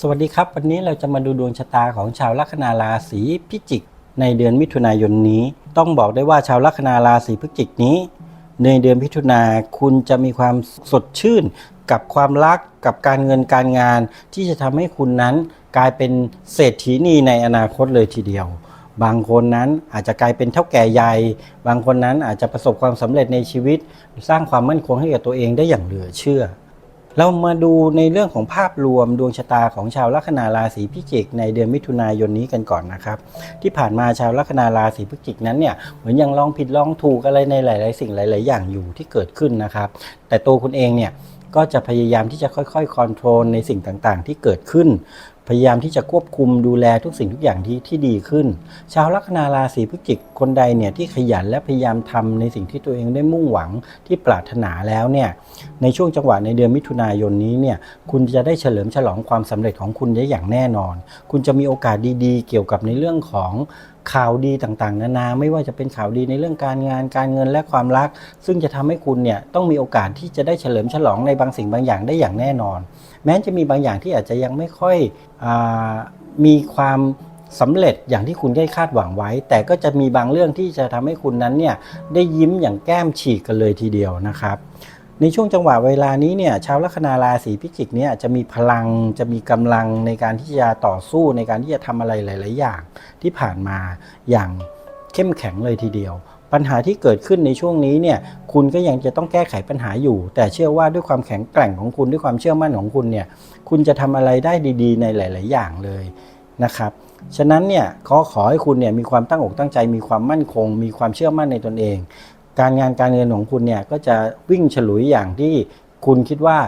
สวัสดีครับ วันนี้เราจะมาดูดวงชะตาของชาวลัคนาราศีพิจิก ในเดือนมิถุนายนนี้ ต้องบอกได้ว่าชาวลัคนาราศีพิจิกนี้ ในเดือนมิถุนาคุณจะมีความสดชื่น กับความรักกับการเงินการงาน ที่จะทำให้คุณนั้นกลายเป็นเศรษฐีนีในอนาคตเลยทีเดียว บางคนนั้นอาจจะกลายเป็นเท่าแก่ใหญ่ บางคนนั้นอาจจะประสบความสำเร็จในชีวิต สร้างความมั่นคงให้กับตัวเองได้อย่างเหลือเชื่อ เรามาดูในเรื่องของภาพรวมดวงชะตาของชาวลัคนาราศีพิจิก ในเดือนมิถุนายนนี้กันก่อนนะครับ ที่ผ่านมาชาวลัคนาราศีพิจิกนั้นเนี่ยเหมือนยังลองผิดลองถูกอะไรในหลาย ๆ สิ่งหลาย ๆ อย่างอยู่ที่เกิดขึ้นนะครับ แต่ตัวคุณเองเนี่ยก็จะพยายามที่จะค่อยๆคอนโทรลในสิ่งต่าง ๆ ที่เกิดขึ้น พยายามที่จะควบคุมดูแลทุกสิ่งทุกอย่างที่ที่ดีขึ้น ชาวลัคนาราศีพฤศจิกคนใดเนี่ยที่ขยันและพยายามทำในสิ่งที่ตัวเองได้มุ่งหวังที่ปรารถนาแล้วเนี่ยในช่วงจังหวะในเดือนมิถุนายนนี้เนี่ยคุณจะได้เฉลิมฉลองความสำเร็จของคุณได้อย่างแน่นอน คุณจะมีโอกาสดีๆ เกี่ยวกับในเรื่องของ ข่าวดีต่างๆ นานาไม่ว่าจะเป็นข่าวดีในเรื่องการงานการเงินและความรัก ซึ่งจะทำให้คุณเนี่ยต้องมีโอกาสที่จะได้เฉลิมฉลองในบางสิ่งบางอย่างได้อย่างแน่นอน แม้จะมีบางอย่างที่อาจจะยังไม่ค่อยอมีความสำเร็จอย่างที่คุณได้คาดหวังไว้ แต่ก็จะมีบางเรื่องที่จะทำให้คุณนั้นเนี่ยได้ยิ้มอย่างแก้มฉีกกันเลยทีเดียวนะครับ ในช่วงจังหวะเวลานี้เนี่ยชาวลัคนาราศีพิจิกเนี่ยจะมีพลังจะมีกำลังในการที่จะต่อสู้ในการที่จะทำอะไรหลาย ๆ อย่างที่ผ่านมาอย่างเข้มแข็งเลยทีเดียว ปัญหาที่เกิดขึ้นในช่วงนี้เนี่ยคุณก็ยังจะต้องแก้ไขปัญหาอยู่ แต่เชื่อว่าด้วยความแข็งแกร่งของคุณด้วยความเชื่อมั่นของคุณเนี่ยคุณจะทำอะไรได้ดี ๆ ในหลาย ๆ อย่างเลยนะครับฉะนั้นเนี่ยขอขอให้คุณเนี่ยมีความตั้งอกตั้งใจมีความมั่นคง มีความเชื่อมั่นในตนเอง การงานการเงินของคุณเนี่ยก็จะวิ่งฉลุยอย่างที่คุณคิดว่า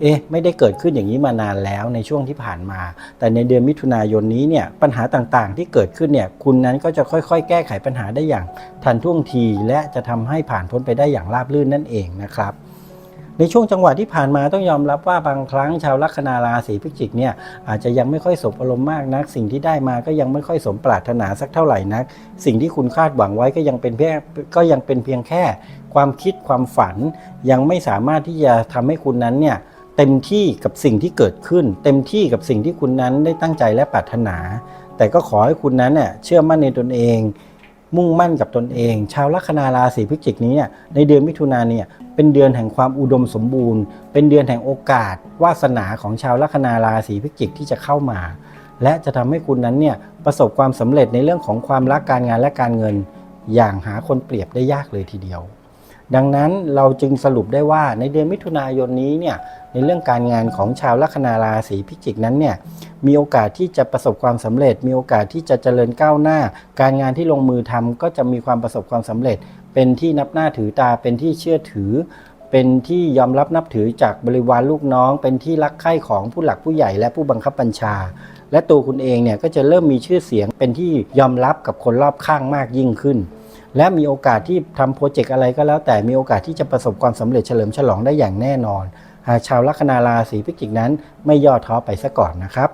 เอ๊ะไม่ได้เกิดขึ้นอย่างนี้มานานแล้วในช่วงที่ผ่านมา แต่ในเดือนมิถุนายนนี้เนี่ยปัญหาต่างๆ ที่เกิดขึ้นเนี่ยคุณนั้นก็จะค่อยๆ แก้ไขปัญหาได้อย่างทันท่วงที และจะทำให้ผ่านพ้นไปได้อย่างราบรื่นนั่นเองนะครับ ในช่วงจังหวะที่ผ่านมาต้องยอมรับว่าบางครั้งชาวลัคนาราศีพิจิกเนี่ยอาจจะยังไม่ค่อยสมอารมณ์มากนัก สิ่งที่ได้มาก็ยังไม่ค่อยสมปรารถนาสักเท่าไหร่นัก สิ่งที่คุณคาดหวังไว้ก็ยังเป็นเพียงก็ยังเป็นเพียงแค่ ความคิดความฝัน ยังไม่สามารถที่จะทำให้คุณนั้นเนี่ยเต็มที่กับสิ่งที่เกิดขึ้น เต็มที่กับสิ่งที่คุณนั้นได้ตั้งใจและปรารถนา แต่ก็ขอให้คุณนั้นเน่ยเชื่อมั่นในตนเอง มุ่งมั่นกับตนเอง ชาวลัคนาราศีพิจิกนี้เนี่ยในเดือนมิถุนาเนี่ยเป็นเดือนแห่งความอุดมสมบูรณ์ เป็นเดือนแห่งโอกาส วาสนาของชาวลัคนาราศีพิจิกที่จะเข้ามา และจะทำให้คุณนั้นเนี่ยประสบความสำเร็จในเรื่องของความรักการงานและการเงิน อย่างหาคนเปรียบได้ยากเลยทีเดียว ดังนั้นเราจึงสรุปได้ว่าในเดือนมิถุนายนนี้เนี่ยในเรื่องการงานของชาวลัคนาราศีพิจิกนั้นเนี่ยมีโอกาสที่จะประสบความสำเร็จ มีโอกาสที่จะเจริญก้าวหน้า การงานที่ลงมือทำก็จะมีความประสบความสำเร็จ เป็นที่นับหน้าถือตาเป็นที่เชื่อถือ เป็นที่ยอมรับนับถือจากบริวารลูกน้อง เป็นที่รักใคร่ของผู้หลักผู้ใหญ่และผู้บังคับบัญชา และตัวคุณเองเนี่ยก็จะเริ่มมีชื่อเสียงเป็นที่ยอมรับกับคนรอบข้างมากยิ่งขึ้น และมีโอกาสที่ทำโปรเจกต์อะไรก็แล้ว แต่มีโอกาสที่จะประสบความสำเร็จเฉลิมฉลองได้อย่างแน่นอน หากชาวลัคนาราศีพิจิกนั้นไม่ย่อท้อไปซะก่อนนะครับ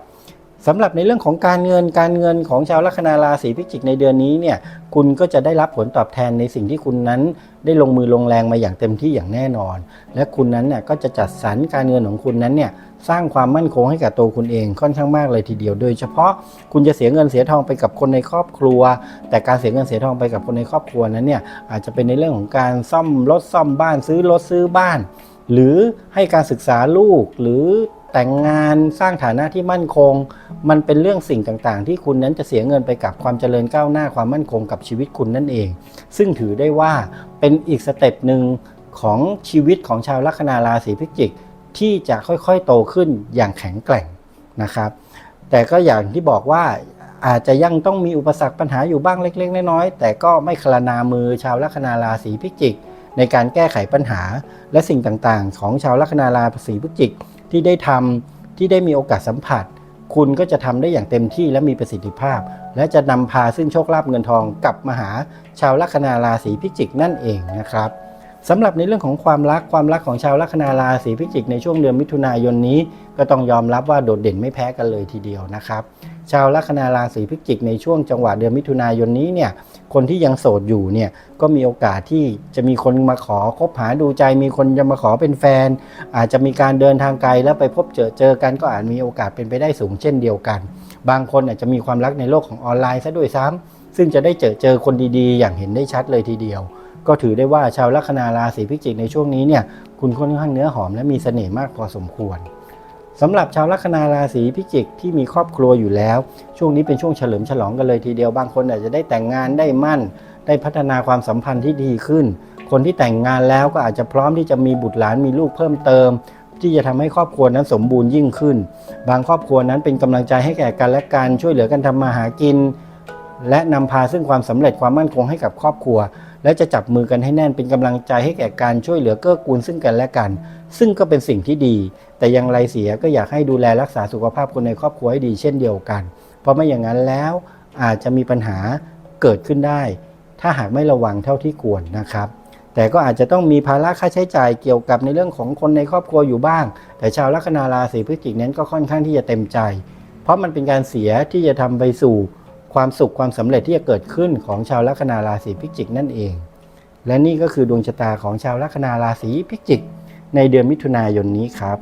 สำหรับในเรื่องของการเงินการเงินของชาวลัคนาราศีพิจิกในเดือนนี้เนี่ยคุณก็จะได้รับผลตอบแทนในสิ่งที่คุณนั้นได้ลงมือลงแรงมาอย่างเต็มที่อย่างแน่นอน และคุณนั้นเนี่ยก็จะจัดสรรการเงินของคุณนั้นเนี่ยสร้างความมั่นคงให้กับตัวคุณเองค่อนข้างมากเลยทีเดียว โดยเฉพาะคุณจะเสียเงินเสียทองไปกับคนในครอบครัว แต่การเสียเงินเสียทองไปกับคนในครอบครัวนั้นเนี่ยอาจจะเป็นในเรื่องของการซ่อมรถซ่อมบ้านซื้อรถซื้อบ้าน หรือให้การศึกษาลูกหรือ แต่งงานสร้างฐานะที่มั่นคง มันเป็นเรื่องสิ่งต่างๆ ที่คุณนั้นจะเสียเงินไปกับความเจริญก้าวหน้าความมั่นคงกับชีวิตคุณนั่นเอง ซึ่งถือได้ว่าเป็นอีกสเต็ปหนึ่งของชีวิตของชาวลัคนาราศีพิจิก ที่จะค่อยๆโตขึ้นอย่างแข็งแกร่งนะครับ แต่ก็อย่างที่บอกว่าอาจจะยังต้องมีอุปสรรคปัญหาอยู่บ้างเล็ก ๆ น้อยๆแต่ก็ไม่คลานามือชาวลัคนาราศีพิจิก ในการแก้ไขปัญหา และสิ่งต่างๆ ของชาวลัคนาราศีพิจิก ที่ได้ทำที่ได้มีโอกาสสัมผัส คุณก็จะทำได้อย่างเต็มที่และมีประสิทธิภาพ และจะนำพาซึ่งโชคลาภเงินทองกลับมาหาชาวลัคนาราศีพิจิกนั่นเองนะครับสำหรับในเรื่องของความรักความรักของชาวลัคนาราศีพิจิกในช่วงเดือนมิถุนายนนี้ ก็ต้องยอมรับว่าโดดเด่นไม่แพ้กันเลยทีเดียวนะครับ ชาวลัคนาราศีพิจิกในช่วงจังหวะเดือนมิถุนายนนี้เนี่ยคนที่ยังโสดอยู่เนี่ยก็มีโอกาสที่จะมีคนมาขอคบหาดูใจ มีคนจะมาขอเป็นแฟน อาจจะมีการเดินทางไกลแล้วไปพบเจอเจอกันก็อาจมีโอกาสเป็นไปได้สูงเช่นเดียวกัน บางคนอาจจะมีความรักในโลกของออนไลน์ซะด้วยซ้ำซึ่งจะได้เจอเจอคนดีๆ อย่างเห็นได้ชัดเลยทีเดียว ก็ถือได้ว่าชาวลัคนาราศีพิจิกในช่วงนี้เนี่ยคุณค่อนข้างเนื้อหอมและมีเสน่ห์มากพอสมควร สำหรับชาวลัคนาราศีพิจิกที่มีครอบครัวอยู่แล้ว ช่วงนี้เป็นช่วงเฉลิมฉลองกันเลยทีเดียวบางคนอาจจะได้แต่งงานได้มั่น ได้พัฒนาความสัมพันธ์ที่ดีขึ้น คนที่แต่งงานแล้วก็อาจจะพร้อมที่จะมีบุตรหลานมีลูกเพิ่มเติม ที่จะทำให้ครอบครัวนั้นสมบูรณ์ยิ่งขึ้น บางครอบครัวนั้นเป็นกำลังใจให้แก่กันและกันช่วยเหลือกันทำมาหากิน และนำพาซึ่งความสำเร็จความมั่นคงให้กับครอบครัว และจะจับมือกันให้แน่นเป็นกำลังใจให้แก่การช่วยเหลือเกื้อกูลซึ่งกันและกัน ซึ่งก็เป็นสิ่งที่ดี แต่ยังไรเสียก็อยากให้ดูแลรักษาสุขภาพคนในครอบครัวให้ดีเช่นเดียวกัน เพราะไม่อย่างนั้นแล้วอาจจะมีปัญหาเกิดขึ้นได้ ถ้าหากไม่ระวังเท่าที่ควรนะครับแต่ก็อาจจะต้องมีภาระค่าใช้จ่ายเกี่ยวกับในเรื่องของคนในครอบครัวอยู่บ้าง แต่ชาวลัคนาราศีพฤศจิกนั้นก็ค่อนข้างที่จะเต็มใจ เพราะมันเป็นการเสียที่จะทำไปสู่ ความสุขความสำเร็จที่จะเกิดขึ้นของชาวลัคนาราศีพิจิกนั่นเอง และนี่ก็คือดวงชะตาของชาวลัคนาราศีพิจิก ในเดือนมิถุนายนนี้ครับ